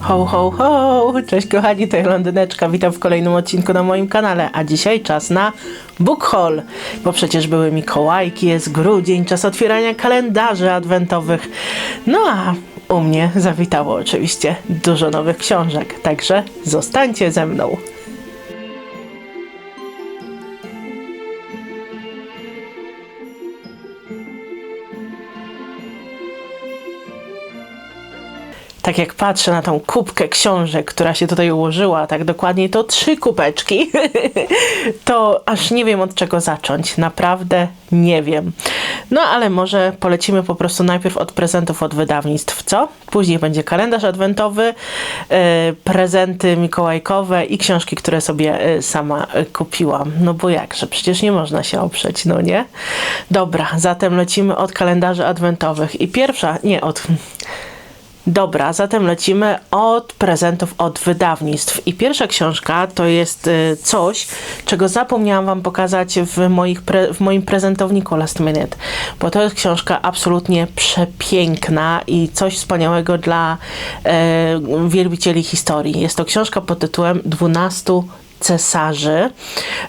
Ho, ho, ho! Cześć kochani, to Londyneczka. Witam w kolejnym odcinku na moim kanale. A dzisiaj czas na book haul, bo przecież były Mikołajki, jest grudzień, czas otwierania kalendarzy adwentowych. No a u mnie zawitało oczywiście dużo nowych książek, także zostańcie ze mną. Tak jak patrzę na tą kubkę książek, która się tutaj ułożyła, tak dokładnie to trzy kubeczki, to aż nie wiem od czego zacząć. Naprawdę nie wiem. No ale może polecimy po prostu najpierw od prezentów od wydawnictw, co? Później będzie kalendarz adwentowy, yy, prezenty mikołajkowe i książki, które sobie yy, sama yy, kupiłam. No bo jakże, przecież nie można się oprzeć, no nie? Dobra, zatem lecimy od kalendarzy adwentowych. I pierwsza, nie od Dobra, zatem lecimy od prezentów od wydawnictw. I pierwsza książka to jest y, coś, czego zapomniałam Wam pokazać w, moich pre, w moim prezentowniku Last Minute, bo to jest książka absolutnie przepiękna i coś wspaniałego dla e, wielbicieli historii. Jest to książka pod tytułem 12 cesarzy,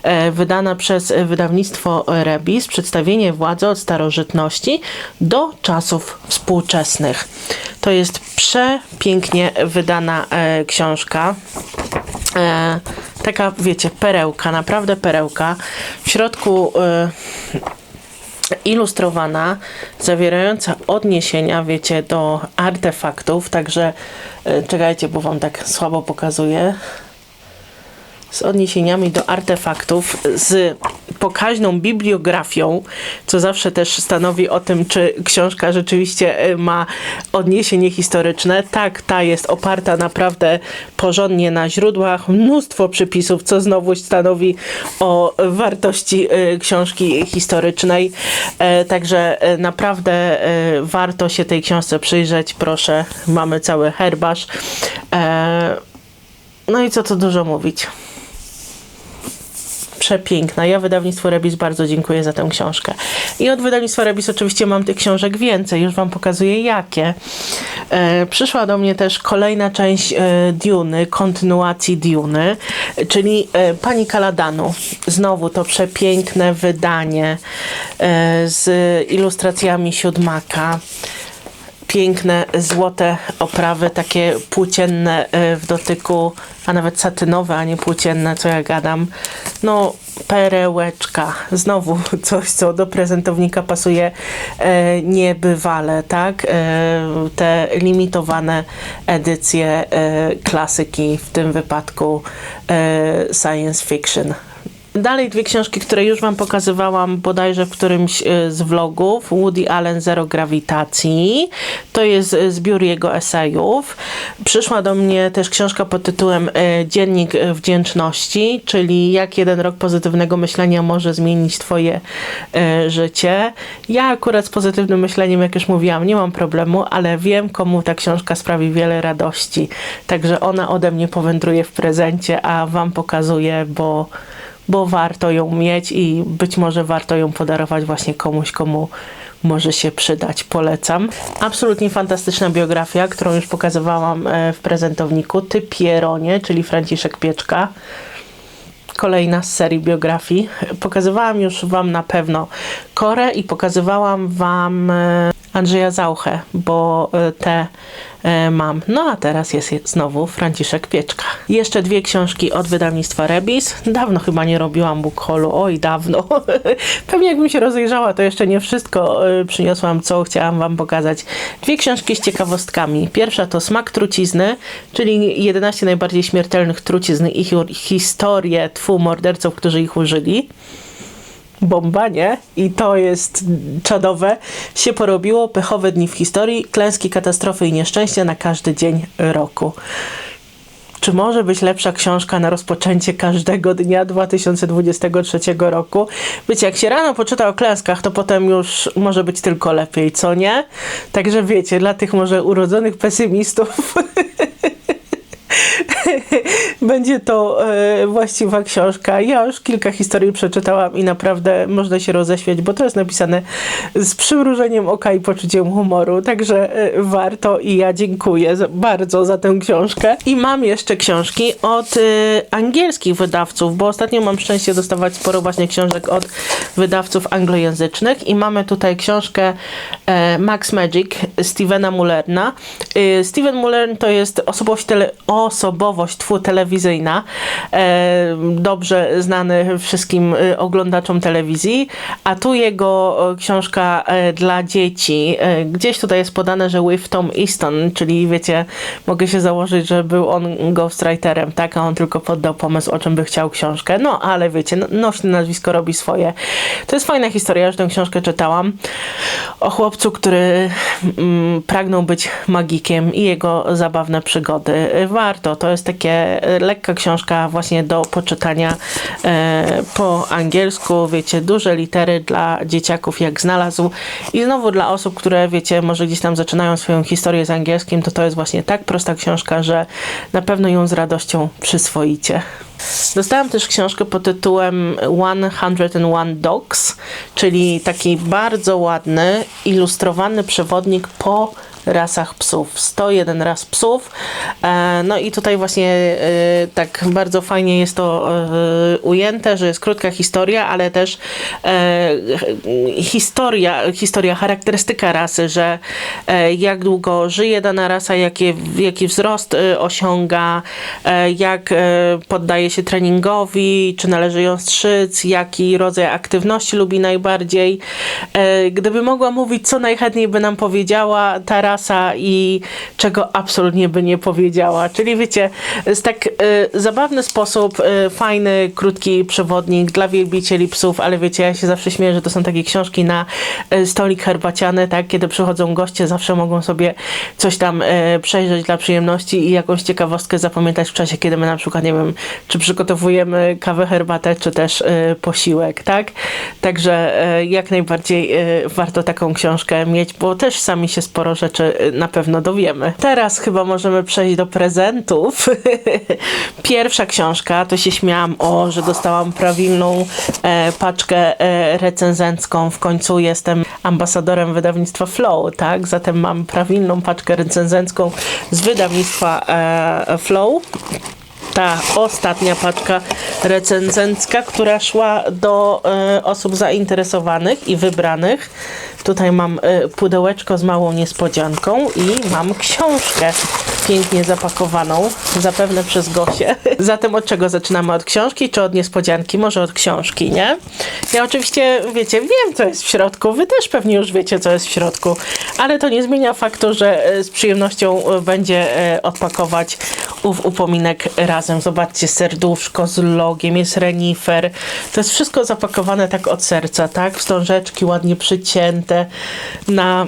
e, wydana przez wydawnictwo Rebis, przedstawienie władzy od starożytności do czasów współczesnych. To jest przepięknie wydana e, książka. E, taka, wiecie, perełka, naprawdę perełka. W środku e, ilustrowana, zawierająca odniesienia, wiecie, do artefaktów, także e, czekajcie, bo wam tak słabo pokazuję z odniesieniami do artefaktów, z pokaźną bibliografią, co zawsze też stanowi o tym, czy książka rzeczywiście e, ma odniesienie historyczne. Tak, ta jest oparta naprawdę porządnie na źródłach, mnóstwo przypisów, co znowu stanowi o wartości e, książki historycznej. E, także naprawdę warto się tej książce przyjrzeć. Proszę, mamy cały herbasz. No i co tu dużo mówić przepiękna. Ja wydawnictwu Rebis bardzo dziękuję za tę książkę. I od wydawnictwa Rebis oczywiście mam tych książek więcej, już wam pokazuję jakie. E, przyszła do mnie też kolejna część e, Duny, kontynuacji Duny, czyli e, Pani Kaladanu. Znowu to przepiękne wydanie e, z ilustracjami siódmaka piękne, złote oprawy, takie płócienne e, w dotyku, a nawet satynowe, a nie płócienne, co ja gadam. No, perełeczka. Znowu coś, co do prezentownika pasuje e, niebywale, tak? E, te limitowane edycje e, klasyki, w tym wypadku e, science fiction. Dalej dwie książki, które już Wam pokazywałam bodajże w którymś e, z vlogów. Woody Allen Zero Grawitacji. To jest e, zbiór jego esejów. Przyszła do mnie też książka pod tytułem e, Dziennik Wdzięczności, czyli jak jeden rok pozytywnego myślenia może zmienić Twoje życie. Ja akurat z pozytywnym myśleniem, jak już mówiłam, nie mam problemu, ale wiem, komu ta książka sprawi wiele radości. Także ona ode mnie powędruje w prezencie, a Wam pokazuję, bo bo warto ją mieć i być może warto ją podarować właśnie komuś, komu może się przydać. Polecam. Absolutnie fantastyczna biografia, którą już pokazywałam e, w prezentowniku. Ty Pieronie, czyli Franciszek Pieczka. Kolejna z serii biografii. Pokazywałam już Wam na pewno Korę i pokazywałam Wam e, Andrzeja Zauchę, bo e, te e, mam. No a teraz jest znowu Franciszek Pieczka. Jeszcze dwie książki od wydawnictwa Rebis. Dawno chyba nie robiłam book oj dawno. Pewnie jakbym się rozejrzała, to jeszcze nie wszystko e, przyniosłam, co chciałam wam pokazać. Dwie książki z ciekawostkami. Pierwsza to Smak trucizny, czyli 11 najbardziej śmiertelnych trucizn i historię twu morderców, którzy ich użyli bomba, nie? I to jest czadowe. Się porobiło, pechowe dni w historii, klęski, katastrofy i nieszczęścia na każdy dzień roku. Czy może być lepsza książka na rozpoczęcie każdego dnia 2023 roku? Wiecie, jak się rano poczyta o klęskach, to potem już może być tylko lepiej, co nie? Także wiecie, dla tych może urodzonych pesymistów będzie to e, właściwa książka. Ja już kilka historii przeczytałam i naprawdę można się roześmiać, bo to jest napisane z przymrużeniem oka i poczuciem humoru, także e, warto i ja dziękuję za, bardzo za tę książkę. I mam jeszcze książki od e, angielskich wydawców, bo ostatnio mam szczęście dostawać sporo właśnie książek od wydawców anglojęzycznych i mamy tutaj książkę e, Max Magic Stevena Mullerna. E, Steven Mullern to jest osobowość, tele, osobowość tfu, telewizyjna, e, dobrze znany wszystkim e, oglądaczom telewizji, a tu jego książka e, dla dzieci. E, gdzieś tutaj jest podane, że with Tom Easton, czyli wiecie, mogę się założyć, że był on ghostwriterem, tak, a on tylko poddał pomysł, o czym by chciał książkę. No, ale wiecie, no, nośne nazwisko robi swoje. To jest fajna historia, już tę książkę czytałam. O chłopcu, który mm, pragnął być magikiem i jego zabawne przygody. Warto, to jest takie e, lekka książka właśnie do poczytania e, po angielsku, wiecie, duże litery dla dzieciaków jak znalazł i znowu dla osób, które wiecie, może gdzieś tam zaczynają swoją historię z angielskim, to to jest właśnie tak prosta książka, że na pewno ją z radością przyswoicie. Dostałam też książkę pod tytułem 101 Dogs, czyli taki bardzo ładny, ilustrowany przewodnik po rasach psów. 101 ras psów. E, no i tutaj właśnie e, tak bardzo fajnie jest to e, ujęte, że jest krótka historia, ale też historia, historia, charakterystyka rasy, że jak długo żyje dana rasa, jaki wzrost osiąga, jak poddaje się treningowi, czy należy ją strzyc, jaki rodzaj aktywności lubi najbardziej. Gdyby mogła mówić, co najchętniej by nam powiedziała ta rasa i czego absolutnie by nie powiedziała. Czyli wiecie, jest tak e, zabawny sposób, e, fajny, krótki przewodnik dla wielbicieli psów, ale wiecie, ja się zawsze śmieję, że to są takie książki na e, stolik herbaciany, tak, kiedy przychodzą goście, zawsze mogą sobie coś tam e, przejrzeć dla przyjemności i jakąś ciekawostkę zapamiętać w czasie, kiedy my na przykład, nie wiem, czy przygotowujemy kawę, herbatę, czy też e, posiłek, tak? Także e, jak najbardziej e, warto taką książkę mieć, bo też sami się sporo rzeczy e, na pewno dowiemy. Teraz chyba możemy przejść do prezentów. Pierwsza książka, to się śmiałam, o, że dostałam prawilną e, paczkę e, recenzencką. W końcu jestem ambasadorem wydawnictwa Flow, tak? Zatem mam prawilną paczkę recenzencką z wydawnictwa e, Flow ta ostatnia paczka recenzencka, która szła do e, osób zainteresowanych i wybranych. Tutaj mam e, pudełeczko z małą niespodzianką i mam książkę pięknie zapakowaną, zapewne przez Gosię. Zatem od czego zaczynamy? Od książki czy od niespodzianki? Może od książki, nie? Ja oczywiście, wiecie, wiem co jest w środku, wy też pewnie już wiecie co jest w środku, ale to nie zmienia faktu, że e, z przyjemnością e, będzie odpakować ów upominek razem. Zobaczcie, serduszko z logiem, jest renifer. To jest wszystko zapakowane tak od serca, tak? Wstążeczki ładnie przycięte na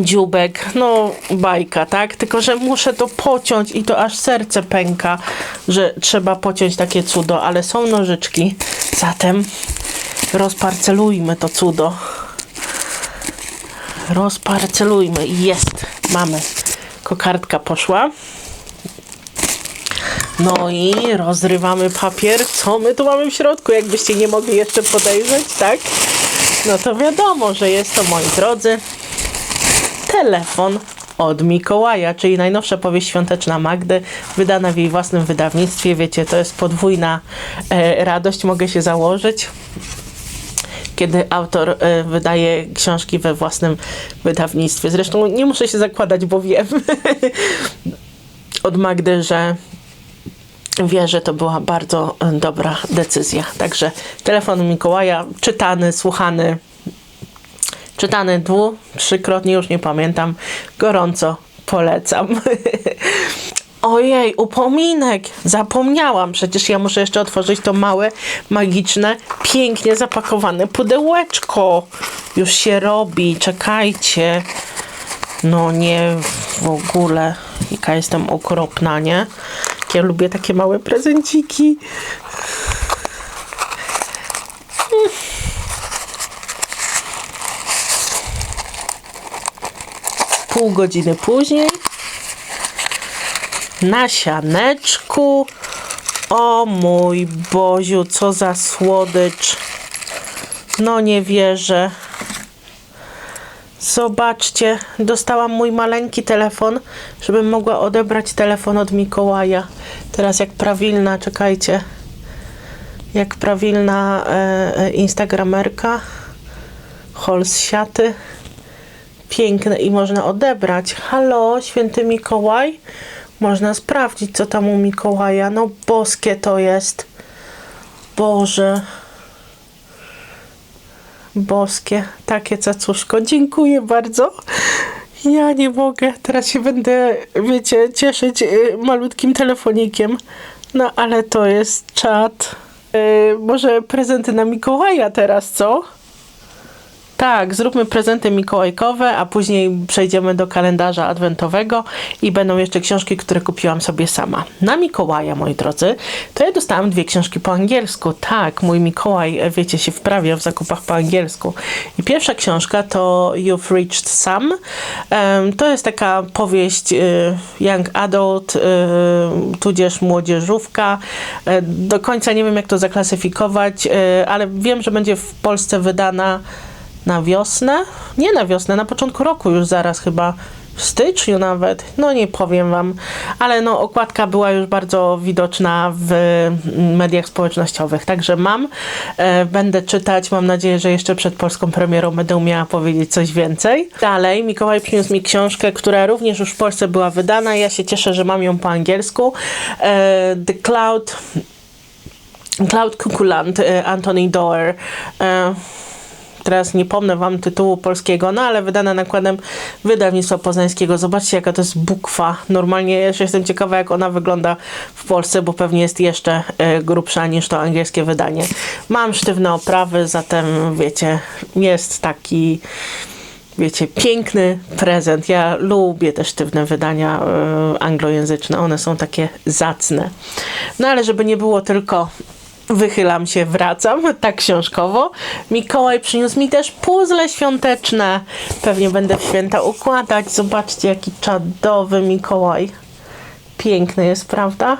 dziubek, no bajka, tak? Tylko, że muszę to pociąć i to aż serce pęka, że trzeba pociąć takie cudo, ale są nożyczki, zatem rozparcelujmy to cudo. Rozparcelujmy. Jest. Mamy. Kokardka poszła. No i rozrywamy papier. Co my tu mamy w środku? Jakbyście nie mogli jeszcze podejrzeć, tak? No to wiadomo, że jest to, moi drodzy, telefon od Mikołaja, czyli najnowsza powieść świąteczna Magdy, wydana w jej własnym wydawnictwie. Wiecie, to jest podwójna e, radość, mogę się założyć kiedy autor e, wydaje książki we własnym wydawnictwie. Zresztą nie muszę się zakładać, bo wiem od Magdy, że wie, że to była bardzo e, dobra decyzja. Także telefon Mikołaja czytany, słuchany, czytany dwu, trzykrotnie, już nie pamiętam. Gorąco polecam. Ojej, upominek! Zapomniałam, przecież ja muszę jeszcze otworzyć to małe, magiczne, pięknie zapakowane pudełeczko. Już się robi, czekajcie. No nie, w ogóle. Jaka jestem okropna, nie? Ja lubię takie małe prezenciki. Pół godziny później. na sianeczku. O mój Boziu, co za słodycz. No nie wierzę. Zobaczcie, dostałam mój maleńki telefon, żebym mogła odebrać telefon od Mikołaja. Teraz jak prawilna, czekajcie, jak prawilna e, e, instagramerka, hol z siaty. Piękne i można odebrać. Halo, święty Mikołaj? Można sprawdzić, co tam u Mikołaja. No boskie to jest. Boże. Boskie, takie cacuszko. Dziękuję bardzo. Ja nie mogę. Teraz się będę, wiecie, cieszyć y, malutkim telefonikiem. No ale to jest czat. Y, może prezenty na Mikołaja teraz, co? Tak, zróbmy prezenty mikołajkowe, a później przejdziemy do kalendarza adwentowego i będą jeszcze książki, które kupiłam sobie sama. Na Mikołaja, moi drodzy, to ja dostałam dwie książki po angielsku. Tak, mój Mikołaj, e, wiecie, się wprawia w zakupach po angielsku. I pierwsza książka to You've Reached. Em, To jest taka powieść e, young adult, e, tudzież młodzieżówka. Do końca nie wiem, jak to zaklasyfikować, ale wiem, że będzie w Polsce wydana na wiosnę? Nie na wiosnę, na początku roku już zaraz chyba. W styczniu nawet, no nie powiem wam, ale no okładka była już bardzo widoczna w mediach społecznościowych, także mam, e, będę czytać, mam nadzieję, że jeszcze przed polską premierą będę umiała powiedzieć coś więcej. Dalej, Mikołaj przyniósł mi książkę, która również już w Polsce była wydana, ja się cieszę, że mam ją po angielsku. E, The Cloud Cloud Cuckooland, e, Anthony Doerr. E, Teraz nie pomnę wam tytułu polskiego, no ale wydana nakładem wydawnictwa poznańskiego. Zobaczcie, jaka to jest bukwa. Normalnie jeszcze jestem ciekawa, jak ona wygląda w Polsce, bo pewnie jest jeszcze e, grubsza niż to angielskie wydanie. Mam sztywne oprawy, zatem wiecie, jest taki wiecie, piękny prezent. Ja lubię te sztywne wydania e, anglojęzyczne, one są takie zacne. No ale żeby nie było tylko wychylam się, wracam, tak książkowo. Mikołaj przyniósł mi też puzzle świąteczne. Pewnie będę w święta układać. Zobaczcie, jaki czadowy Mikołaj. Piękny jest, prawda?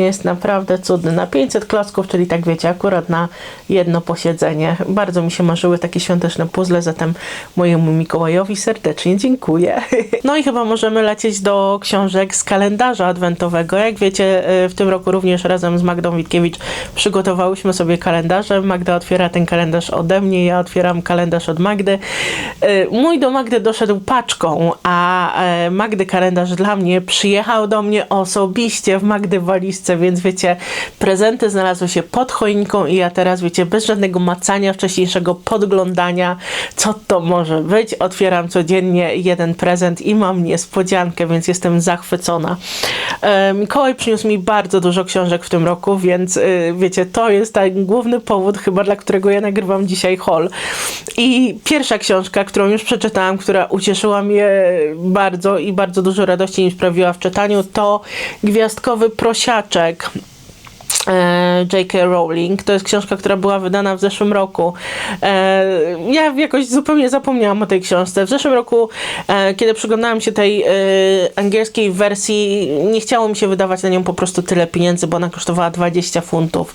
Jest naprawdę cudny. Na 500 klocków, czyli tak wiecie, akurat na jedno posiedzenie. Bardzo mi się marzyły takie świąteczne puzzle, zatem mojemu Mikołajowi serdecznie dziękuję. No i chyba możemy lecieć do książek z kalendarza adwentowego. Jak wiecie, y, w tym roku również razem z Magdą Witkiewicz przygotowałyśmy sobie kalendarze. Magda otwiera ten kalendarz ode mnie, ja otwieram kalendarz od Magdy. Y, Mój do Magdy doszedł paczką, a e, Magdy kalendarz dla mnie przyjechał do mnie osobiście w Magdy walizce, więc wiecie, prezenty znalazły się pod choinką i ja teraz, wiecie, bez żadnego macania, wcześniejszego podglądania, co to może być. Otwieram codziennie jeden prezent i mam niespodziankę, więc jestem zachwycona. E, Mikołaj przyniósł mi bardzo dużo książek w tym roku, więc e, wiecie, to jest ten główny powód chyba, dla którego ja nagrywam dzisiaj haul. I pierwsza książka, którą już przeczytałam, która ucieszyła mnie bardzo i bardzo dużo radości mi sprawiła w czytaniu, to Gwiazdkowy Prosiaczek. E, J.K. Rowling. To jest książka, która była wydana w zeszłym roku. E, ja jakoś zupełnie zapomniałam o tej książce. W zeszłym roku, e, kiedy przyglądałam się tej e, angielskiej wersji, nie chciało mi się wydawać na nią po prostu tyle pieniędzy, bo ona kosztowała 20 funtów.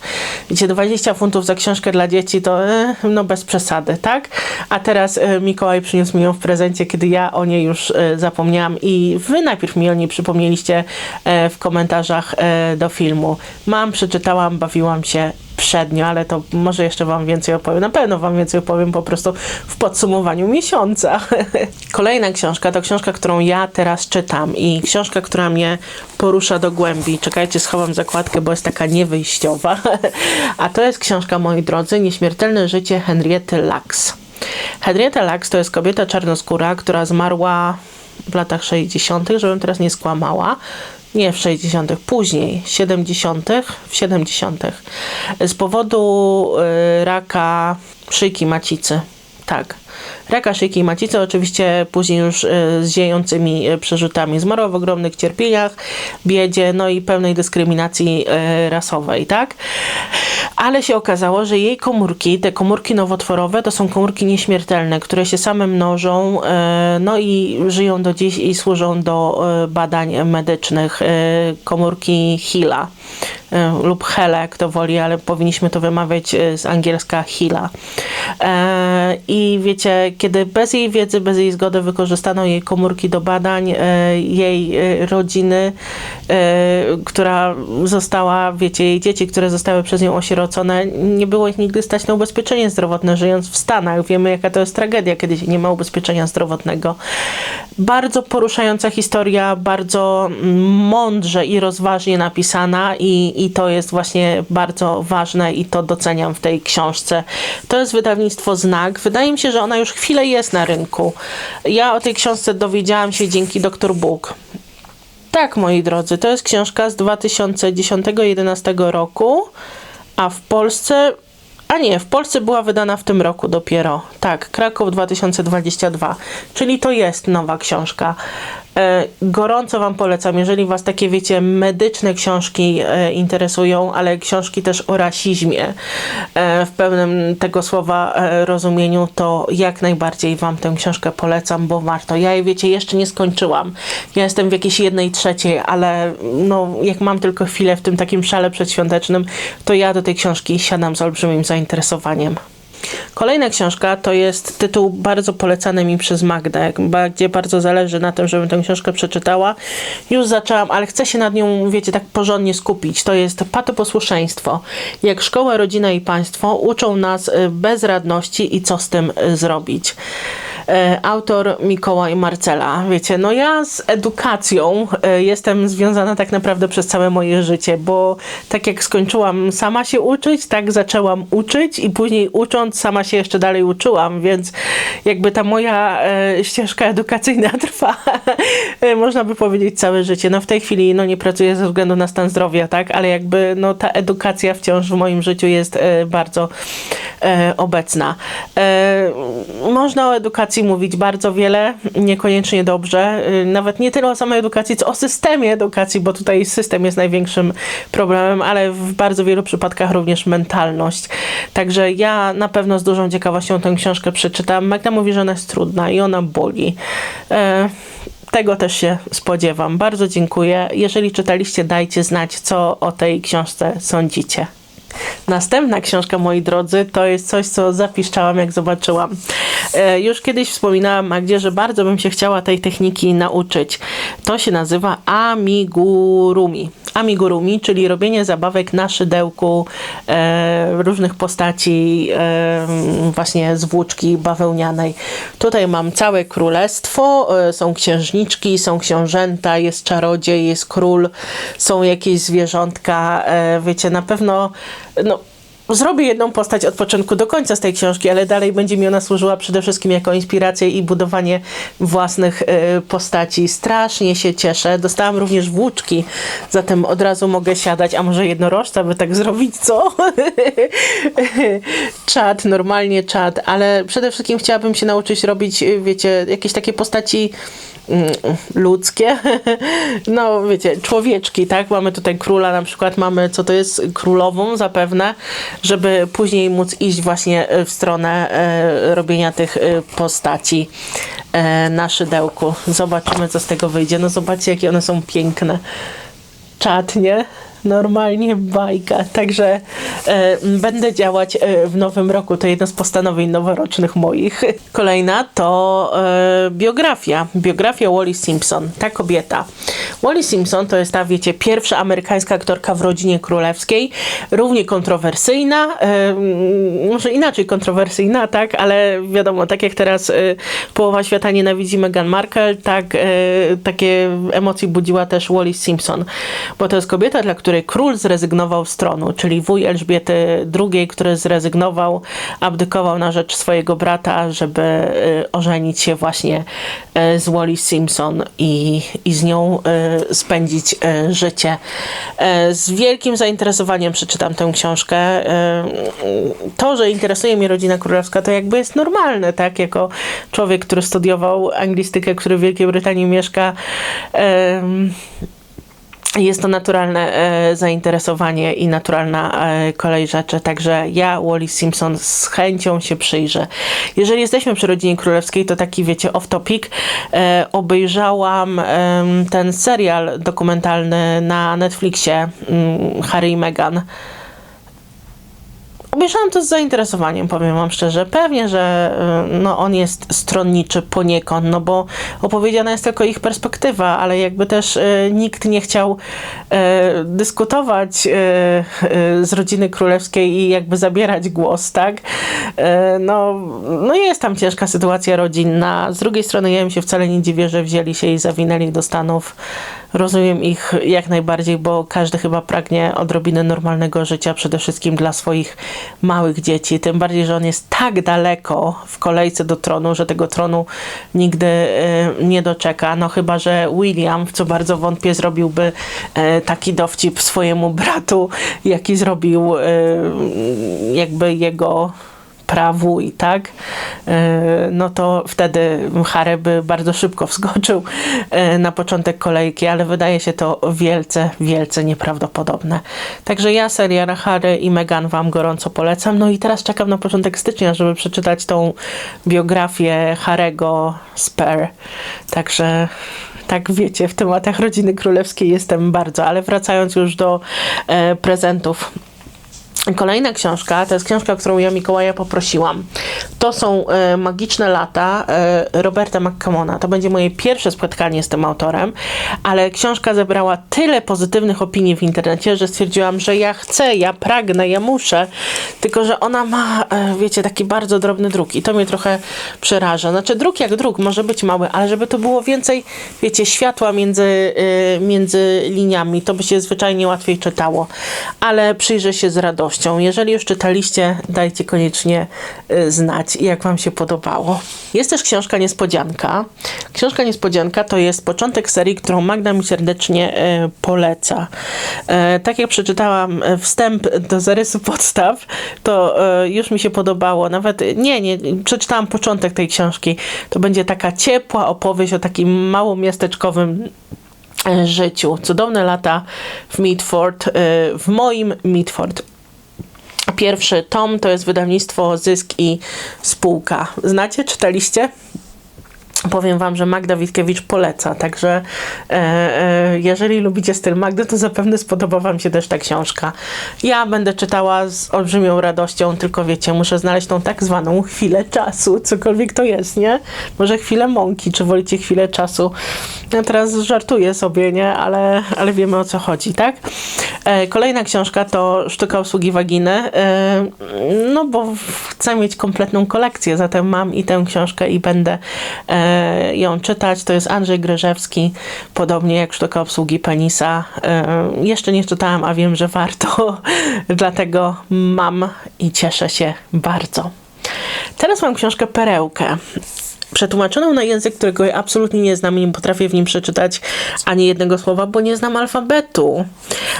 Wiecie, 20 funtów za książkę dla dzieci to e, no bez przesady, tak? A teraz e, Mikołaj przyniósł mi ją w prezencie, kiedy ja o niej już e, zapomniałam i wy najpierw mi o niej przypomnieliście e, w komentarzach e, do filmu. Mam, przeczytałam, bawiłam się przednio, ale to może jeszcze wam więcej opowiem. Na pewno wam więcej opowiem po prostu w podsumowaniu miesiąca. Kolejna książka to książka, którą ja teraz czytam i książka, która mnie porusza do głębi. Czekajcie, schowam zakładkę, bo jest taka niewyjściowa. A to jest książka, moi drodzy, Nieśmiertelne życie Henriety Lacks. Henrietta Lacks to jest kobieta czarnoskóra, która zmarła w latach 60., żebym teraz nie skłamała. Nie w 60., później, 70., w 70. Z powodu y, raka szyjki macicy. Tak. Raka szyjki macicy, oczywiście później już y, z ziejącymi y, przerzutami. Zmarła w ogromnych cierpieniach, biedzie, no i pełnej dyskryminacji y, rasowej, tak? ale się okazało, że jej komórki, te komórki nowotworowe, to są komórki nieśmiertelne, które się same mnożą, e, no i żyją do dziś i służą do e, badań medycznych. E, komórki HeLa lub Hele, kto woli, ale powinniśmy to wymawiać z angielska HeLa. I wiecie, kiedy bez jej wiedzy, bez jej zgody wykorzystano jej komórki do badań, jej rodziny, która została, wiecie, jej dzieci, które zostały przez nią osierocone, nie było ich nigdy stać na ubezpieczenie zdrowotne, żyjąc w Stanach. Wiemy, jaka to jest tragedia, kiedy się nie ma ubezpieczenia zdrowotnego. Bardzo poruszająca historia, bardzo mądrze i rozważnie napisana i, i to jest właśnie bardzo ważne i to doceniam w tej książce. To jest wydawnictwo Znak. Wydaje mi się, że ona już chwilę jest na rynku. Ja o tej książce dowiedziałam się dzięki Dr. Book. Tak, moi drodzy, to jest książka z 2010-2011 roku, a w Polsce. A nie, w Polsce była wydana w tym roku dopiero. Tak, Kraków 2022, czyli to jest nowa książka. E, gorąco Wam polecam, jeżeli Was takie, wiecie, medyczne książki e, interesują, ale książki też o rasizmie e, w pełnym tego słowa rozumieniu, to jak najbardziej Wam tę książkę polecam, bo warto. Ja jej, wiecie, jeszcze nie skończyłam. Ja jestem w jakiejś jednej trzeciej, ale no, jak mam tylko chwilę w tym takim szale przedświątecznym, to ja do tej książki siadam z olbrzymim zainteresowaniem. Kolejna książka to jest tytuł bardzo polecany mi przez Magdę, gdzie bardzo zależy na tym, żebym tę książkę przeczytała. Już zaczęłam, ale chcę się nad nią, wiecie, tak porządnie skupić. To jest Patoposłuszeństwo. Jak szkoła, rodzina i państwo uczą nas y, bezradności i co z tym y, zrobić. E, autor Mikołaj Marcela. Wiecie, no ja z edukacją jestem związana tak naprawdę przez całe moje życie, bo tak jak skończyłam sama się uczyć, tak zaczęłam uczyć i później ucząc sama się jeszcze dalej uczyłam, więc jakby ta moja e, ścieżka edukacyjna trwa, można by powiedzieć, całe życie. No w tej chwili no nie pracuję ze względu na stan zdrowia, tak, ale jakby no ta edukacja wciąż w moim życiu jest bardzo obecna. Można o edukacji mówić bardzo wiele, niekoniecznie dobrze. Nawet nie tyle o samej edukacji, co o systemie edukacji, bo tutaj system jest największym problemem, ale w bardzo wielu przypadkach również mentalność. Także ja na pewno z dużą ciekawością tę książkę przeczytam. Magda mówi, że ona jest trudna i ona boli. E tego też się spodziewam. Bardzo dziękuję. Jeżeli czytaliście, dajcie znać, co o tej książce sądzicie. Następna książka, moi drodzy, to jest coś, co zapiszczałam, jak zobaczyłam. E, już kiedyś wspominałam Magdzie, że bardzo bym się chciała tej techniki nauczyć. To się nazywa amigurumi. Amigurumi, czyli robienie zabawek na szydełku e, różnych postaci, e, właśnie z włóczki bawełnianej. Tutaj mam całe królestwo, e, są księżniczki, są książęta, jest czarodziej, jest król, są jakieś zwierzątka. E, wiecie, na pewno no, zrobię jedną postać od początku do końca z tej książki, ale dalej będzie mi ona służyła przede wszystkim jako inspiracja i budowanie własnych y, postaci. Strasznie się cieszę. Dostałam również włóczki, zatem od razu mogę siadać, a może jednorożca by tak zrobić, co? czat, normalnie czat, ale przede wszystkim chciałabym się nauczyć robić, wiecie, jakieś takie postaci ludzkie. No, wiecie, człowieczki, tak? Mamy tutaj króla, na przykład mamy, co to jest, królową zapewne, żeby później móc iść właśnie w stronę e, robienia tych e, postaci e, na szydełku. Zobaczymy, co z tego wyjdzie. No, zobaczcie, jakie one są piękne. Czat, nie? Normalnie bajka. Także e, będę działać e, w nowym roku. To jedno z postanowień noworocznych moich. Kolejna to e, biografia. Biografia Wally Simpson. Ta kobieta. Wally Simpson to jest ta, wiecie, pierwsza amerykańska aktorka w rodzinie królewskiej. Równie kontrowersyjna. E, może inaczej kontrowersyjna, tak? Ale wiadomo, tak jak teraz e, połowa świata nienawidzi Meghan Markle, tak e, takie emocje budziła też Wally Simpson. Bo to jest kobieta, dla której której król zrezygnował z tronu, czyli wuj Elżbiety II, który zrezygnował, abdykował na rzecz swojego brata, żeby y, ożenić się właśnie y, z Wally Simpson i, i z nią y, spędzić życie. Z wielkim zainteresowaniem przeczytam tę książkę. To, że interesuje mnie rodzina królewska, to jakby jest normalne, tak? Jako człowiek, który studiował anglistykę, który w Wielkiej Brytanii mieszka jest to naturalne e, zainteresowanie i naturalna e, kolej rzeczy, także ja, Wally Simpson, z chęcią się przyjrzę. Jeżeli jesteśmy przy rodzinie królewskiej, to taki, wiecie, off-topic, e, obejrzałam e, ten serial dokumentalny na Netflixie mm, Harry i Meghan. Obejrzałam to z zainteresowaniem, powiem wam szczerze. Pewnie, że y, no, on jest stronniczy poniekąd, no bo opowiedziana jest tylko ich perspektywa, ale jakby też y, nikt nie chciał y, dyskutować y, y, z rodziny królewskiej i jakby zabierać głos, tak? Y, no, no jest tam ciężka sytuacja rodzinna. Z drugiej strony ja im się wcale nie dziwię, że wzięli się i zawinęli do Stanów. Rozumiem ich jak najbardziej, bo każdy chyba pragnie odrobiny normalnego życia, przede wszystkim dla swoich małych dzieci. Tym bardziej, że on jest tak daleko w kolejce do tronu, że tego tronu nigdy y, nie doczeka. No chyba, że William, co bardzo wątpię, zrobiłby y, taki dowcip swojemu bratu, jaki zrobił y, jakby jego prawu i tak, e, no to wtedy Harry by bardzo szybko wskoczył e, na początek kolejki, ale wydaje się to wielce, wielce nieprawdopodobne. Także ja serial Harry i Meghan wam gorąco polecam. No i teraz czekam na początek stycznia, żeby przeczytać tą biografię Harego Spare. Także tak wiecie, w tematach rodziny królewskiej jestem bardzo, ale wracając już do e, prezentów. Kolejna książka, to jest książka, którą ja Mikołaja poprosiłam. To są e, Magiczne lata e, Roberta McCammona. To będzie moje pierwsze spotkanie z tym autorem, ale książka zebrała tyle pozytywnych opinii w internecie, że stwierdziłam, że ja chcę, ja pragnę, ja muszę, tylko że ona ma, e, wiecie, taki bardzo drobny druk i to mnie trochę przeraża. Znaczy druk jak druk, może być mały, ale żeby to było więcej, wiecie, światła między, e, między liniami, to by się zwyczajnie łatwiej czytało, ale przyjrzę się z radością. Jeżeli już czytaliście, dajcie koniecznie y, znać, jak Wam się podobało. Jest też książka Niespodzianka. Książka Niespodzianka to jest początek serii, którą Magda mi serdecznie y, poleca. Y, tak jak przeczytałam wstęp do zarysu podstaw, to już mi się podobało. Nawet nie, nie, przeczytałam początek tej książki. To będzie taka ciepła opowieść o takim małomiasteczkowym życiu. Cudowne lata w Midford, w moim Midford. Pierwszy tom to jest wydawnictwo Zysk i Spółka. Znacie? Czytaliście? Powiem Wam, że Magda Witkiewicz poleca, także e, e, jeżeli lubicie styl Magdy, to zapewne spodoba Wam się też ta książka. Ja będę czytała z olbrzymią radością, tylko wiecie, muszę znaleźć tą tak zwaną chwilę czasu, cokolwiek to jest, nie? Może chwilę mąki, czy wolicie chwilę czasu? Ja teraz żartuję sobie, nie? Ale, ale wiemy o co chodzi, tak? E, kolejna książka to Sztuka obsługi waginy, e, no bo chcę mieć kompletną kolekcję, zatem mam i tę książkę i będę E, ją czytać. To jest Andrzej Gryżewski, podobnie jak Sztuka obsługi penisa. E, jeszcze nie czytałam, a wiem, że warto, dlatego mam i cieszę się bardzo. Teraz mam książkę Perełkę przetłumaczoną na język, którego ja absolutnie nie znam i nie potrafię w nim przeczytać ani jednego słowa, bo nie znam alfabetu.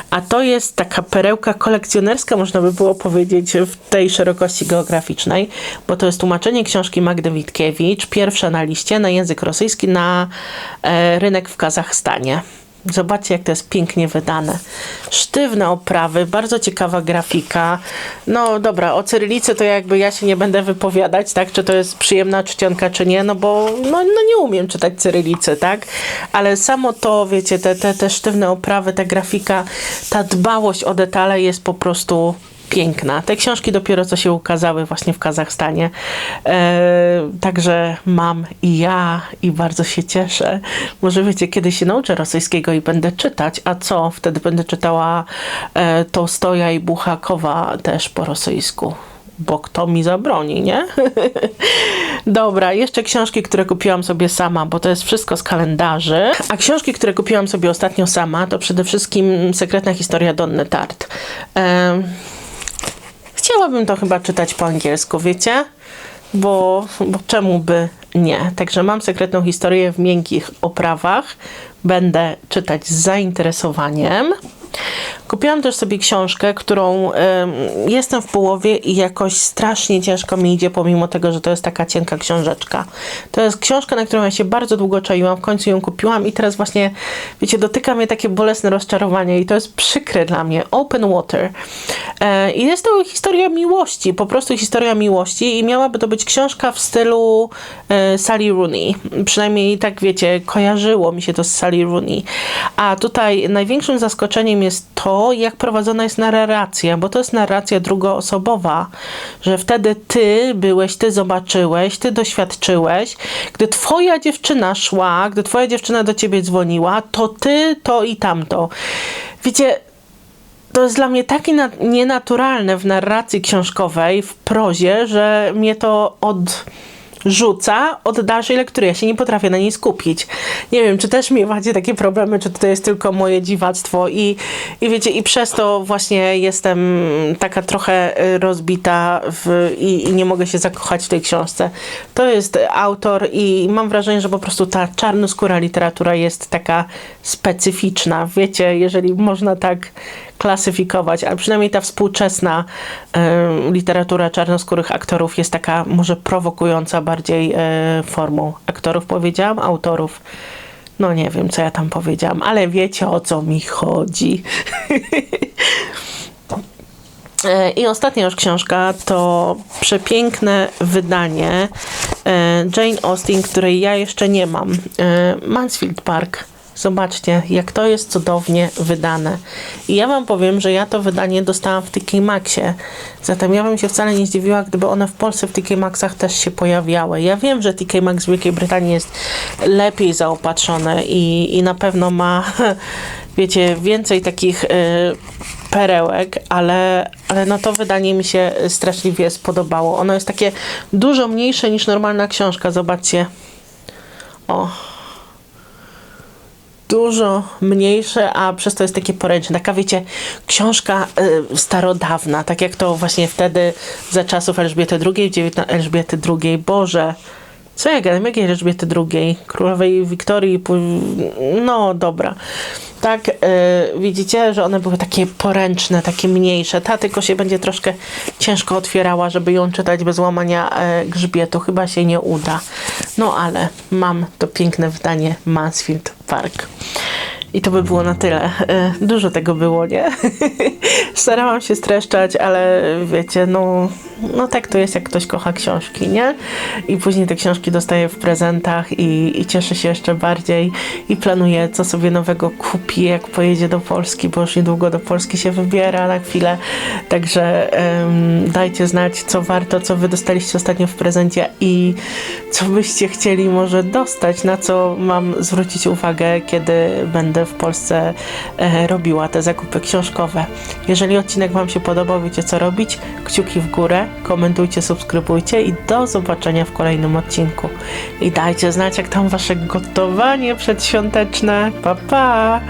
A to jest taka perełka kolekcjonerska, można by było powiedzieć, w tej szerokości geograficznej, bo to jest tłumaczenie książki Magdy Witkiewicz, pierwsza na liście na język rosyjski na e, rynek w Kazachstanie. Zobaczcie, jak to jest pięknie wydane. Sztywne oprawy, bardzo ciekawa grafika. No dobra, o cyrylicy to jakby ja się nie będę wypowiadać, tak? Czy to jest przyjemna czcionka, czy nie, no bo no, no nie umiem czytać cyrylicy, tak? Ale samo to, wiecie, te, te, te sztywne oprawy, ta grafika, ta dbałość o detale jest po prostu piękna. Te książki dopiero co się ukazały właśnie w Kazachstanie. E, także mam i ja i bardzo się cieszę. Może wiecie, kiedy się nauczę rosyjskiego i będę czytać, a co? Wtedy będę czytała e, Tostoja i Buchakowa też po rosyjsku bo kto mi zabroni, nie? Dobra, jeszcze książki, które kupiłam sobie sama, bo to jest wszystko z kalendarzy. A książki, które kupiłam sobie ostatnio sama, to przede wszystkim Sekretna historia Donny Tart. E, Chciałabym to chyba czytać po angielsku, wiecie? Bo, bo czemu by nie? Także mam sekretną historię w miękkich oprawach. Będę czytać z zainteresowaniem. Kupiłam też sobie książkę, którą em, jestem w połowie i jakoś strasznie ciężko mi idzie, pomimo tego, że to jest taka cienka książeczka. To jest książka, na którą ja się bardzo długo czaiłam, w końcu ją kupiłam i teraz właśnie, wiecie, dotyka mnie takie bolesne rozczarowanie i to jest przykre dla mnie. Open Water. E, I jest to historia miłości, po prostu historia miłości i miałaby to być książka w stylu e, Sally Rooney. Przynajmniej tak, wiecie, kojarzyło mi się to z Sally Rooney. A tutaj największym zaskoczeniem jest to, jak prowadzona jest narracja, bo to jest narracja drugoosobowa, że wtedy ty byłeś, ty zobaczyłeś, ty doświadczyłeś. Gdy twoja dziewczyna szła, gdy twoja dziewczyna do ciebie dzwoniła, to ty, to i tamto. Wiecie, to jest dla mnie takie na, nienaturalne w narracji książkowej, w prozie, że mnie to odrzuca od dalszej lektury. Ja się nie potrafię na niej skupić. Nie wiem, czy też miewacie takie problemy, czy to jest tylko moje dziwactwo i, i wiecie, i przez to właśnie jestem taka trochę y, rozbita w, i, i nie mogę się zakochać w tej książce. To jest autor i mam wrażenie, że po prostu ta czarnoskóra literatura jest taka specyficzna. Wiecie, jeżeli można tak klasyfikować, ale przynajmniej ta współczesna literatura czarnoskórych aktorów jest taka może prowokująca bardziej e, formą. Aktorów powiedziałam, autorów. No nie wiem, co ja tam powiedziałam, ale wiecie o co mi chodzi. E, I ostatnia już książka to przepiękne wydanie e, Jane Austen, której ja jeszcze nie mam. Mansfield Park. Zobaczcie, jak to jest cudownie wydane. I ja Wam powiem, że ja to wydanie dostałam w TK Maxie. Zatem ja bym się wcale nie zdziwiła, gdyby one w Polsce w TK Maxach też się pojawiały. Ja wiem, że TK Maxx w Wielkiej Brytanii jest lepiej zaopatrzone i, i na pewno ma, wiecie, więcej takich y, perełek, ale, ale no to wydanie mi się straszliwie spodobało. Ono jest takie dużo mniejsze niż normalna książka. Zobaczcie. O dużo mniejsze, a przez to jest takie poręczne. Taka, wiecie, książka y, starodawna, tak jak to właśnie wtedy za czasów Elżbiety II, Elżbiety II. Boże, co ja gadam, jakiej Elżbiety II? Królowej Wiktorii, no dobra. Tak, y, widzicie, że one były takie poręczne, takie mniejsze. Ta tylko się będzie troszkę ciężko otwierała, żeby ją czytać bez łamania e, grzbietu. Chyba się nie uda. No ale mam to piękne wydanie Mansfield Park. I to by było na tyle. E, Dużo tego było, nie? Starałam się streszczać, ale wiecie, no, no tak to jest, jak ktoś kocha książki, nie? I później te książki dostaje w prezentach i, i cieszy się jeszcze bardziej i planuje, co sobie nowego kupi, jak pojedzie do Polski, bo już niedługo do Polski się wybiera na chwilę. Także em, dajcie znać, co warto, co wy dostaliście ostatnio w prezencie i co byście chcieli może dostać, na co mam zwrócić uwagę, kiedy będę w Polsce e, robiła te zakupy książkowe. Jeżeli odcinek Wam się podobał, wiecie co robić? Kciuki w górę, komentujcie, subskrybujcie i do zobaczenia w kolejnym odcinku. I dajcie znać, jak tam Wasze gotowanie przedświąteczne. Pa, pa!